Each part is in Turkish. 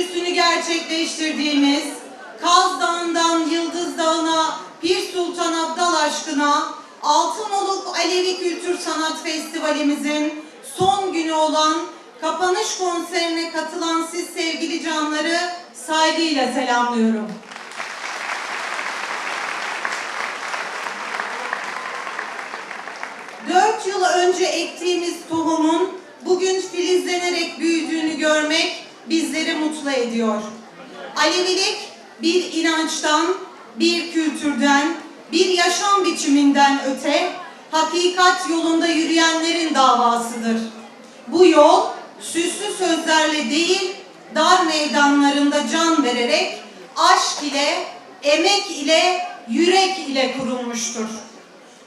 dördüncüsünü gerçekleştirdiğimiz Kaz Dağı'ndan Yıldız Dağı'na Pir Sultan Abdal aşkına Altınoluk Alevi Kültür Sanat Festivalimizin son günü olan kapanış konserine katılan siz sevgili canları saygıyla selamlıyorum. Dört yıl önce ektiğimiz tohumun bugün filizlenerek büyüdüğünü görmek bizleri mutlu ediyor. Alevilik bir inançtan, bir kültürden, bir yaşam biçiminden öte hakikat yolunda yürüyenlerin davasıdır. Bu yol süslü sözlerle değil, dar meydanlarında can vererek aşk ile, emek ile, yürek ile kurulmuştur.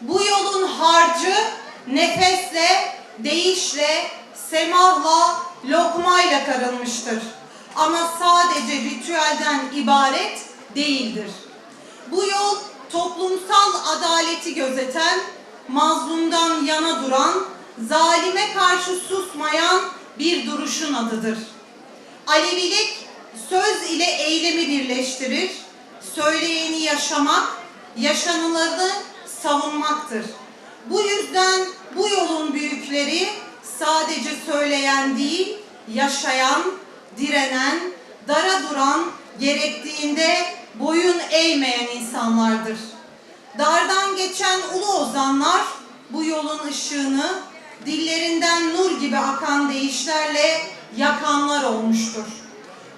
Bu yolun harcı nefesle, değişle, semahla, lokmayla karılmıştır. Ama sadece ritüelden ibaret değildir. Bu yol toplumsal adaleti gözeten, mazlumdan yana duran, zalime karşı susmayan bir duruşun adıdır. Alevilik söz ile eylemi birleştirir. Söyleyeni yaşamak, yaşanılanı savunmaktır. Bu yüzden bu yolun büyükleri sadece söyleyen değil, yaşayan, direnen, dara duran, gerektiğinde boyun eğmeyen insanlardır. Dardan geçen ulu ozanlar bu yolun ışığını dillerinden nur gibi akan deyişlerle yakanlar olmuştur.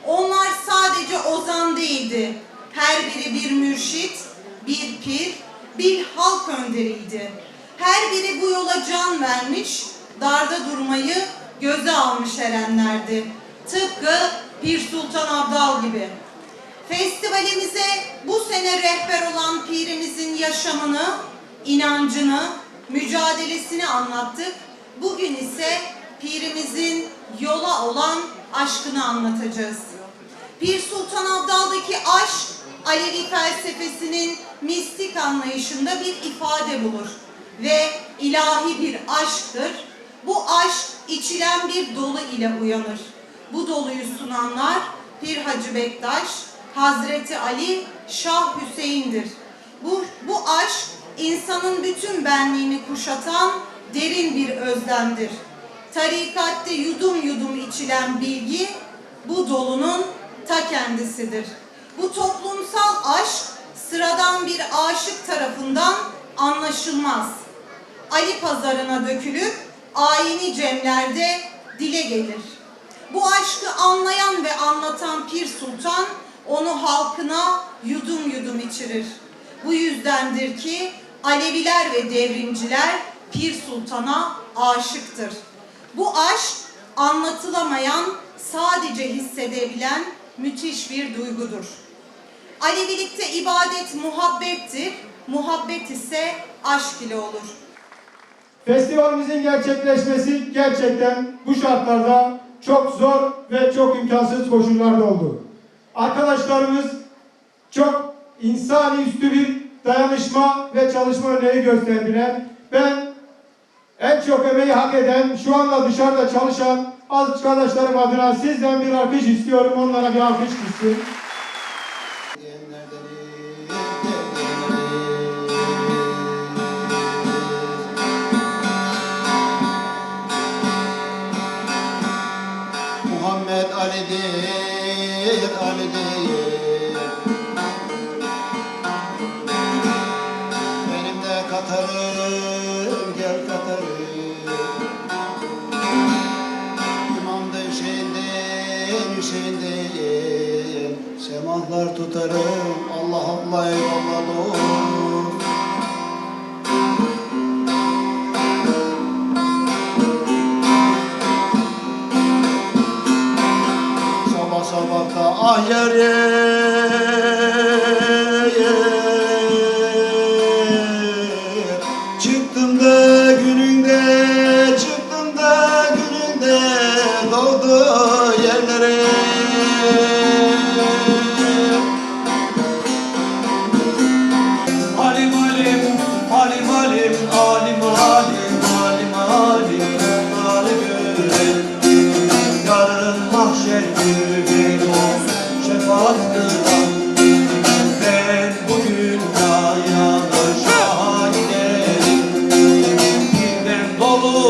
Onlar sadece ozan değildi. Her biri bir mürşit, bir pir, bir halk önderiydi. Her biri bu yola can vermiş, darda durmayı göze almış erenlerdi. Tıpkı Pir Sultan Abdal gibi. Festivalimize bu sene rehber olan pirimizin yaşamını, inancını, mücadelesini anlattık. Bugün ise pirimizin yola olan aşkını anlatacağız. Pir Sultan Abdal'daki aşk, Alevi felsefesinin mistik anlayışında bir ifade bulur ve ilahi bir aşktır. Bu aşk içilen bir dolu ile uyanır. Bu doluyu sunanlar Pir Hacı Bektaş, Hazreti Ali, Şah Hüseyin'dir. Bu, bu aşk insanın bütün benliğini kuşatan derin bir özlemdir. Tarikatte yudum yudum içilen bilgi bu dolunun ta kendisidir. Bu toplumsal aşk sıradan bir aşık tarafından anlaşılmaz. Ali pazarına dökülüp ayini cemlerde dile gelir. Bu aşkı anlayan ve anlatan Pir Sultan onu halkına yudum yudum içirir. Bu yüzdendir ki Aleviler ve devrimciler Pir Sultan'a aşıktır. Bu aşk anlatılamayan, sadece hissedebilen müthiş bir duygudur. Alevilikte ibadet muhabbettir, muhabbet ise aşk ile olur. Festivalimizin gerçekleşmesi gerçekten bu şartlarda çok zor ve çok imkansız koşullarda oldu. Arkadaşlarımız çok insani üstü bir dayanışma ve çalışma örneği gösterdiler. Ben en çok emeği hak eden, şu anda dışarıda çalışan arkadaşlarım adına sizden bir alkış istiyorum. Onlara bir alkış gitsin. Benim de Katar'ım, gel Katar'ım. İmam da Hüseyin'dir, Hüseyin'dir. Semahlar tutarım, Allah Allah eyvallah olur. Yer. Çıktım da gününde Çıktım da gününde Doğdu yerlere alim, alim alim, alim alim.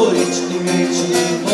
noite de mentira.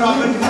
Robin.